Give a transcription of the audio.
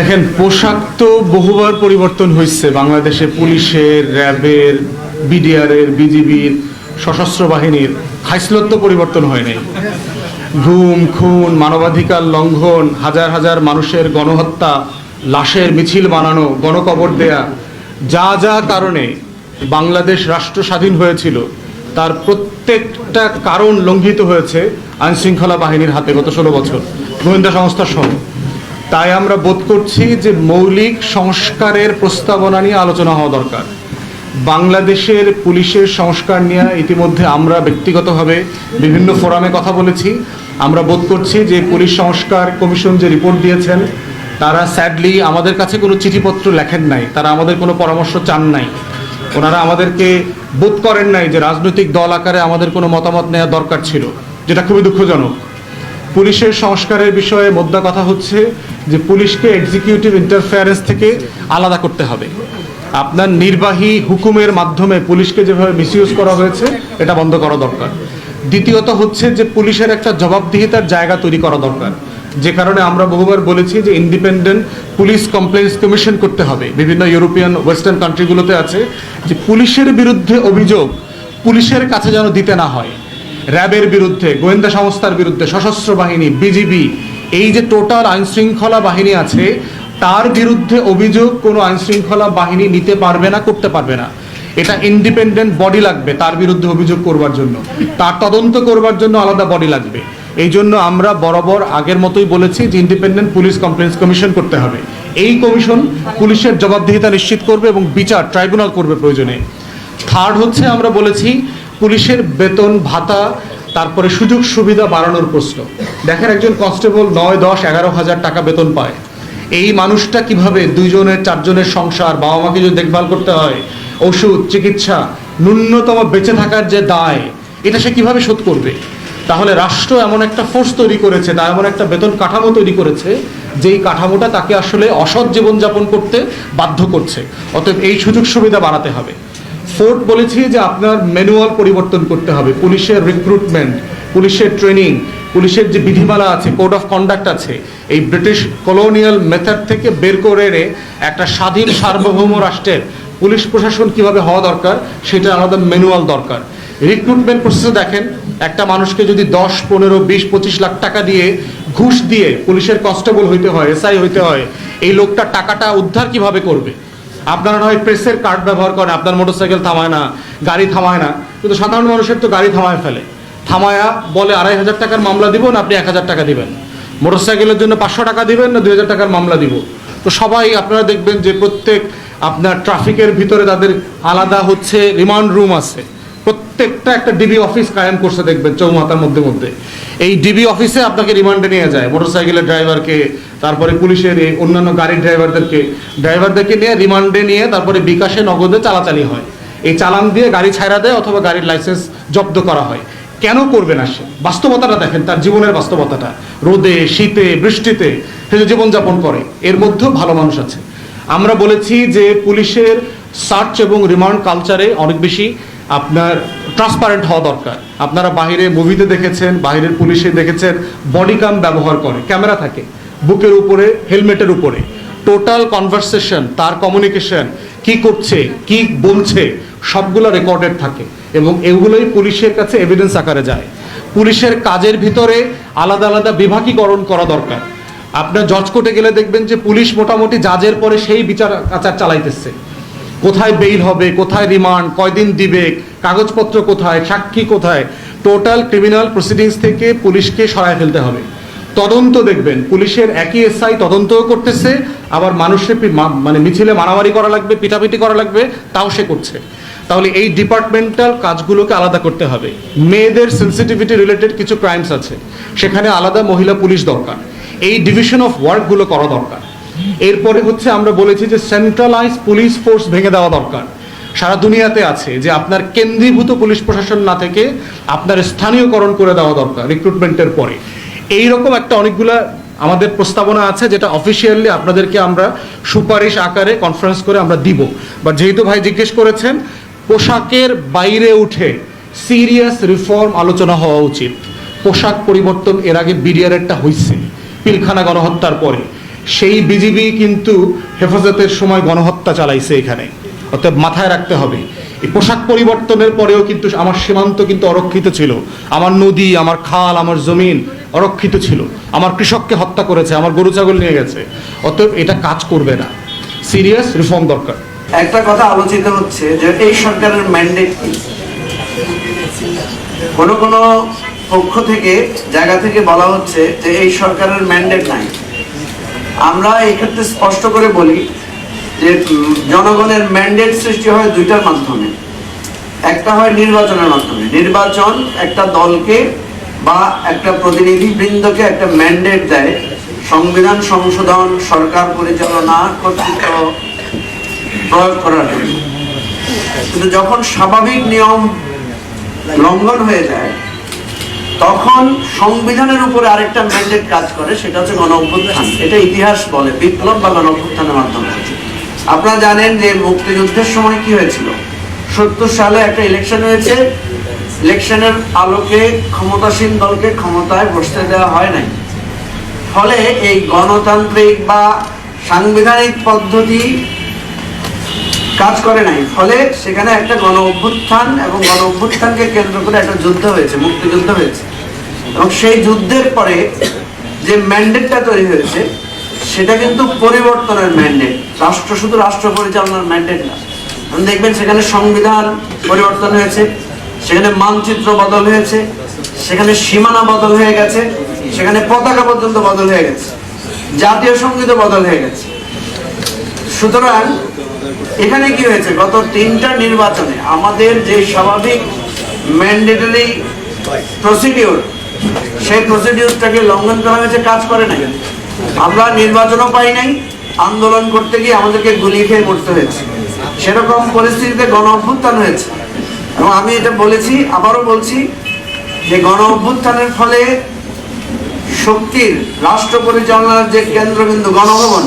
দেখেন, পোশাক তো বহুবার পরিবর্তন হয়েছে বাংলাদেশে পুলিশের, র্যাবের, বিডিআরের, বিজিবির, সশস্ত্র বাহিনীর খাইসলত তো পরিবর্তন হয় নাই। গুম খুন, মানবাধিকার লঙ্ঘন, হাজার হাজার মানুষের গণহত্যা, লাশের মিছিল বানানো, গণকবর দেয়া, যা যা কারণে বাংলাদেশ রাষ্ট্র স্বাধীন হয়েছিল, তার প্রত্যেকটা কারণ লঙ্ঘিত হয়েছে আইনশৃঙ্খলা বাহিনীর হাতে গত ষোলো বছর। গোয়েন্দা সংস্থা সহ তাই আমরা বোধ করছি যে মৌলিক সংস্কারের প্রস্তাবনা নিয়ে আলোচনা হওয়া দরকার। বাংলাদেশের পুলিশের সংস্কার নিয়ে ইতিমধ্যে আমরা ব্যক্তিগতভাবে বিভিন্ন ফোরামে কথা বলেছি। আমরা বোধ করছি যে পুলিশ সংস্কার কমিশন যে রিপোর্ট দিয়েছেন, তারা স্যাডলি আমাদের কাছে কোনো চিঠিপত্র লেখেন নাই, তারা আমাদের কোনো পরামর্শ চান নাই। ওনারা আমাদেরকে বোধ করেন নাই যে রাজনৈতিক দল আকারে আমাদের কোনো মতামত নেওয়া দরকার ছিল, যেটা খুবই দুঃখজনক। পুলিশের সংস্কারের বিষয়ে মোদ্দা কথা হচ্ছে যে পুলিশকে এক্সিকিউটিভ ইন্টারফেয়ারেন্স থেকে আলাদা করতে হবে। আপনার নির্বাহী হুকুমের মাধ্যমে পুলিশকে যেভাবে মিসইউজ করা হয়েছে, এটা বন্ধ করা দরকার। দ্বিতীয়ত হচ্ছে যে পুলিশের একটা জবাবদিহিতার জায়গা তৈরি করা দরকার। যে কারণে আমরা বহুবার বলেছি যে ইন্ডিপেন্ডেন্ট পুলিশ কমপ্লেন্স কমিশন করতে হবে। বিভিন্ন ইউরোপিয়ান ওয়েস্টার্ন কান্ট্রিগুলোতে আছে যে পুলিশের বিরুদ্ধে অভিযোগ পুলিশের কাছে যেন দিতে না হয়। র্যাবের বিরুদ্ধে, গোয়েন্দা সংস্থার বিরুদ্ধে সশস্ত্র বাহিনী বিজিবি এই যে টোটাল আইন শৃঙ্খলা বাহিনী আছে, তার বিরুদ্ধে অভিযোগ কোনো আইন শৃঙ্খলা বাহিনী নিতে পারবে না, করতে পারবে না। এটা ইন্ডিপেন্ডেন্ট বডি লাগবে তার বিরুদ্ধে অভিযোগ করবার জন্য। তার তদন্ত করবার জন্য আলাদা বডি লাগবে। এই জন্য আমরা বরাবর আগের মতোই বলেছি যে ইন্ডিপেন্ডেন্ট পুলিশ কমপ্লেন্স কমিশন করতে হবে। এই কমিশন পুলিশের জবাবদিহিতা নিশ্চিত করবে এবং বিচার ট্রাইব্যুনাল করবে প্রয়োজনে। থার্ড হচ্ছে আমরা বলেছি পুলিশের বেতন, ভাতা, তারপরে সুযোগ সুবিধা বাড়ানোর প্রশ্ন। দেখেন একজন কনস্টেবল নয়, দশ, এগারো হাজার টাকা বেতন পায়। এই মানুষটা কীভাবে দুইজনের, চারজনের সংসার বাবা মাকে যদি দেখভাল করতে হয়, ওষুধ, চিকিৎসা, ন্যূনতম বেঁচে থাকার যে দায়, এটা সে কীভাবে শোধ করবে? তাহলে রাষ্ট্র এমন একটা ফোর্স তৈরি করেছে তার এমন একটা বেতন কাঠামো তৈরি করেছে, যেই কাঠামোটা তাকে আসলে অসৎ জীবনযাপন করতে বাধ্য করছে। অতএব এই সুযোগ সুবিধা বাড়াতে হবে। ফোর্থ বলেছি যে আপনার ম্যানুয়াল পরিবর্তন করতে হবে। পুলিশের রিক্রুটমেন্ট পুলিশের ট্রেনিং পুলিশের যে বিধিমালা আছে কোড অফ কন্ডাক্ট আছে, এই ব্রিটিশ কলোনিয়াল মেথড থেকে বের করে এনে একটা স্বাধীন সার্বভৌম রাষ্ট্রের পুলিশ প্রশাসন কীভাবে হওয়া দরকার, সেটা আলাদা ম্যানুয়াল দরকার। রিক্রুটমেন্ট প্রসেসে দেখেন, একটা মানুষকে যদি দশ, পনেরো, বিশ, পঁচিশ লাখ টাকা দিয়ে ঘুষ দিয়ে পুলিশের কনস্টেবল হইতে হয় এসআই হইতে হয়, এই লোকটা টাকাটা উদ্ধার কীভাবে করবে? আপনারা হয় প্রেসের কার্ড ব্যবহার করেন, আপনার মোটরসাইকেল থামায় না, গাড়ি থামায় না। কিন্তু সাধারণ মানুষের তো গাড়ি থামায় ফেলে। থামায়া বলে আড়াই হাজার টাকার মামলা দিব না, আপনি এক হাজার টাকা দিবেন। মোটরসাইকেলের জন্য পাঁচশো টাকা দিবেন না, দুই হাজার টাকার মামলা দিব। তো সবাই আপনারা দেখবেন যে প্রত্যেক আপনার ট্রাফিকের ভিতরে তাদের আলাদা হচ্ছে রিমান্ড রুম আছে। প্রত্যেকটা একটা ডিবি অফিস কায়েম করছে দেখবেন, চৌমাথার মধ্যে মধ্যে। এই ডিবি অফিসে আপনাকে রিমান্ডে নিয়ে যায় মোটরসাইকেলের ড্রাইভারকে তারপরে পুলিশের অন্যান্য গাড়ির ড্রাইভারদেরকে ড্রাইভারদেরকে নিয়ে রিমান্ডে নিয়ে তারপরে বিকাশে, নগদে চালাচালি হয়। এই চালান দিয়ে গাড়ি ছাড়া দেয় অথবা গাড়ির লাইসেন্স জব্দ করা হয়। কেন করবে না সে? বাস্তবতাটা দেখেন, তার জীবনের বাস্তবতাটা। রোদে, শীতে, বৃষ্টিতে সে যে জীবনযাপন করে, এর মধ্যেও ভালো মানুষ আছে। আমরা বলেছি যে পুলিশের সার্চ এবং রিমান্ড কালচারে অনেক বেশি। আপনার ট্রান্সপারেন্ট হওয়া দরকার। আপনারা বাহিরে মুভিতে দেখেছেন বাইরের পুলিশে দেখেছেন বডি কাম ব্যবহার করে ক্যামেরা থাকে, বুকের উপরে হেলমেটের উপরে। টোটাল কনভারসেশন তার কমিউনিকেশন কি করছে, কি বলছে, সবগুলো রেকর্ডেড থাকে এবং এগুলোই পুলিশের কাছে এভিডেন্স আকারে যায়। পুলিশের কাজের ভিতরে আলাদা আলাদা বিভাগীকরণ করা দরকার। আপনার জজ কোর্টে গেলে দেখবেন যে পুলিশ মোটামুটি জাজের পরে সেই বিচার আচার চালাইতেছে। কোথায় বেইল হবে, কোথায় রিমান্ড কয়দিন দিবে, কাগজপত্র কোথায়, সাক্ষী কোথায় টোটাল ক্রিমিনাল প্রসিডিংস থেকে পুলিশকে সরায় ফেলতে হবে। তদন্ত দেখবেন, পুলিশের একই এসআই তদন্তও করতেছে, আবার মানুষের মানে মিছিলে মারামারি করা লাগবে, পিটাপিটি করা লাগবে, তাও সে করছে। তাহলে এই ডিপার্টমেন্টাল কাজগুলোকে আলাদা করতে হবে। মেয়েদের সেন্সিটিভিটি রিলেটেড কিছু ক্রাইমস আছে, সেখানে আলাদা মহিলা পুলিশ দরকার। এই ডিভিশন অফ ওয়ার্কগুলো করা দরকার। এরপরে হচ্ছে আমরা বলেছি যে সেন্ট্রালাইজ পুলিশ ফোর্স ভেঙে দেওয়া দরকার। সারা দুনিয়াতে আছে যে আপনার কেন্দ্রীভূত পুলিশ প্রশাসন না থেকে আপনার স্থানীয়করণ করে দেওয়া দরকার রিক্রুটমেন্টের পরে। এই রকম একটা অনেকগুলা আমাদের প্রস্তাবনা আছে যেটা অফিসিয়ালি আপনাদেরকে আমরা সুপারিশ আকারে কনফারেন্স করে আমরা দিব। বা যেহেতু ভাই জিজ্ঞেস করেছেন, পোশাকের বাইরে উঠে সিরিয়াস রিফর্ম আলোচনা হওয়া উচিত। পোশাক পরিবর্তন এর আগে বিডিআরেরটা হয়েছে পিলখানা গণহত্যার পরে। সেই বিজিবি কিন্তু হেফাজতের সময় গণহত্যা চালাইছে এখানে। অতএব মাথায় রাখতে হবে। এই পোশাক পরিবর্তনের পরেও কিন্তু আমার সীমান্ত কিন্তু অরক্ষিত ছিল। আমার নদী, আমার খাল, আমার জমিন অরক্ষিত ছিল। আমার কৃষককে হত্যা করেছে, আমার গরু, ছাগল নিয়ে গেছে। অতএব এটা কাজ করবে না। সিরিয়াস রিফর্ম দরকার। একটা কথা আলোচিত হচ্ছে যে এই সরকারের ম্যান্ডেট কোন কোন পক্ষ থেকে, জায়গা থেকে বলা হচ্ছে যে এই সরকারের ম্যান্ডেট নাই। আমরা এই ক্ষেত্রে স্পষ্ট করে বলি যে জনগণের ম্যান্ডেট সৃষ্টি হয় দুইটার মাধ্যমে। একটা হয় নির্বাচনের মাধ্যমে। নির্বাচন একটা দলকে বা একটা প্রতিনিধি বৃন্দকে একটা ম্যান্ডেট দেয়। সংবিধান সংশোধন, সরকার পরিচালনা, কর্তৃত্ব প্রয়োগ করার জন্য। কিন্তু যখন স্বাভাবিক নিয়ম লঙ্ঘন হয়ে যায় তখন সংবিধানের উপরে আরেকটা ম্যান্ডেট কাজ করে, সেটা হচ্ছে গণ অভ্যুত্থান এটা ইতিহাস বলে, বিপ্লব বা গণ অভ্যুত্থানের মাধ্যমে। আপনারা জানেন যে মুক্তিযুদ্ধের সময় কি হয়েছিল? সত্তর সালে একটা ইলেকশন হয়েছে। ইলেকশনের আলোকে ক্ষমতাসীন দলকে ক্ষমতায় বসতে দেওয়া হয় নাই। ফলে এই গণতান্ত্রিক বা সাংবিধানিক পদ্ধতি কাজ করে নাই। ফলে সেখানে একটা গণ অভ্যুত্থান এবং গণ অভ্যুত্থানকে কেন্দ্র করে একটা যুদ্ধ হয়েছে, মুক্তিযুদ্ধ হয়েছে। এবং সেই যুদ্ধের পরে যে ম্যান্ডেটটা তৈরি হয়েছে, সেটা কিন্তু পরিবর্তনের ম্যান্ডেট। রাষ্ট্র শুধু রাষ্ট্র পরিচালনার ম্যান্ডেট না। দেখবেন সেখানে সংবিধান পরিবর্তন হয়েছে, সেখানে মানচিত্র বদল হয়েছে, সেখানে সীমানা বদল হয়ে গেছে, সেখানে পতাকা পর্যন্ত বদল হয়ে গেছে, জাতীয় সঙ্গীতও বদল হয়ে গেছে। সুতরাং এখানে কি হয়েছে? গত তিনটা নির্বাচনে আমাদের যে স্বাভাবিক ম্যান্ডেটরি প্রসিডিওর সেই প্রসিডিওরটাকে লঙ্ঘন করা হয়েছে, কাজ করে নাই। আমরা নির্বাচনও পাই নাই, আন্দোলন করতে গিয়ে আমাদেরকে গুলি খেয়ে মরতে হয়েছে। সেরকম পরিস্থিতিতে গণ অভ্যুত্থান হয়েছে। এবং আমি এটা বলেছি, আবারও বলছি যে গণ অভ্যুত্থানের ফলে শক্তির রাষ্ট্র পরিচালনার যে কেন্দ্রবিন্দু গণভবন